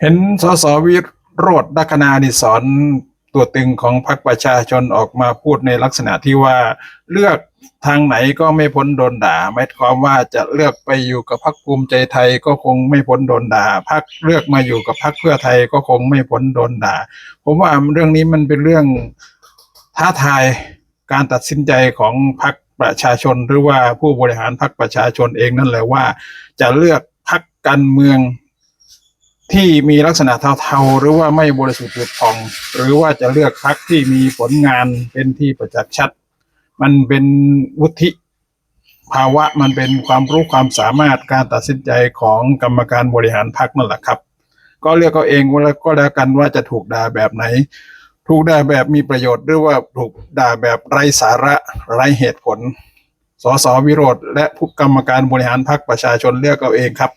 เห็นสสวิโรธดัคนาดิศรตัวตึงของพรรคประชาชนออกมาพูดในลักษณะที่ว่าเลือกทางไหนก็ไม่พ้นโดนด่าหมายความว่าจะเลือกไปอยู่กับพรรคภูมิใจไทยก็คงไม่พ้นโดนด่าพรรคเลือกมาอยู่กับพรรคเพื่อไทยก็คงไม่พ้นโดนด่า ผมว่าเรื่องนี้มันเป็นเรื่องท้าทายการตัดสินใจของพรรคประชาชน หรือว่าผู้บริหารพรรคประชาชนเองนั่นแหละว่า จะเลือกพรรคการเมือง ที่มีลักษณะเทาๆหรือว่าไม่บริสุทธิ์ผุดผ่อง หรือว่าจะเลือกพรรคที่มีผลงานเป็นที่ประจักษ์ชัด มันเป็นวุฒิภาวะมันเป็นความรู้ความสามารถการตัดสินใจของกรรมการบริหารพรรคนั่นแหละครับ ก็เลือกเอาเองว่าก็แล้วกันว่าจะถูกด่าแบบไหน ถูกด่าแบบมีประโยชน์ หรือว่าถูกด่าแบบไร้สาระไร้เหตุผลสสวิโรธและผู้กรรมการบริหารพรรคประชาชนเลือกเอาเองครับ